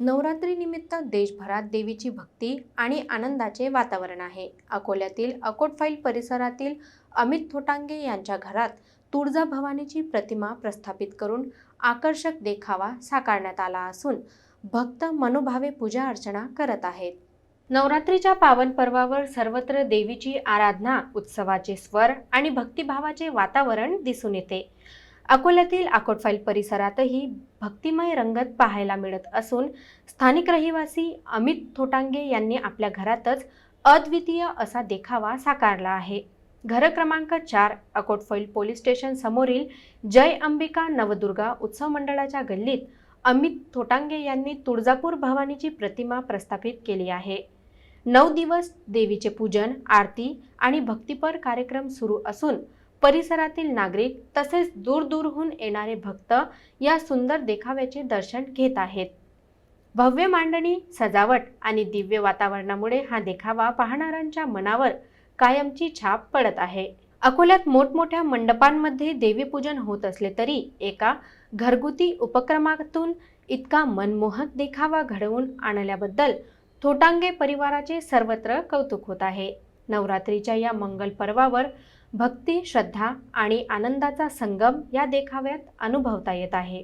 नवरात्रीनिमित्त देशभरात देवीची भक्ती आणि आनंदाचे वातावरण आहे. अकोल्यातील अकोटफाईल परिसरातील अमित थोटांगे यांच्या घरात तुळजा भवानीची प्रतिमा प्रस्थापित करून आकर्षक देखावा साकारण्यात आला असून भक्त मनोभावे पूजा अर्चना करत आहेत. नवरात्रीच्या पावन पर्वावर सर्वत्र देवीची आराधना उत्सवाचे स्वर आणि भक्तिभावाचे वातावरण दिसून येते. अकोल्यातील अकोटफाईल परिसरातही भक्तिमय रंगत पाहायला मिळत असून स्थानिक रहिवासी अमित थोटांगे यांनी आपल्या घरातच अद्वितीय असा देखावा साकारला आहे. घर क्रमांक चार अकोटफैल पोलीस स्टेशन समोरील जय अंबिका नवदुर्गा उत्सव मंडळाच्या गल्लीत अमित थोटांगे यांनी तुळजापूर भवानीची प्रतिमा प्रस्थापित केली आहे. नऊ दिवस देवीचे पूजन आरती आणि भक्तिपर कार्यक्रम सुरू असून परिसरातील नागरिक तसेच दूरदूरहून येणारे भक्त या सुंदर देखाव्याचे दर्शन घेत आहेत. भव्य मांडणी सजावट आणि दिव्य वातावरणामुळे हा देखावा पाहणाऱ्यांच्या मनावर कायमची छाप पडत आहे. अकोल्यात मोठमोठ्या मंडपांमध्ये देवीपूजन होत असले तरी एका घरगुती उपक्रमातून इतका मनमोहक देखावा घडवून आणल्याबद्दल थोटांगे परिवाराचे सर्वत्र कौतुक होत आहे. नवरात्रीच्या या मंगल पर्वावर भक्ती श्रद्धा आणि आनंदाचा संगम या देखाव्यात अनुभवता येत आहे.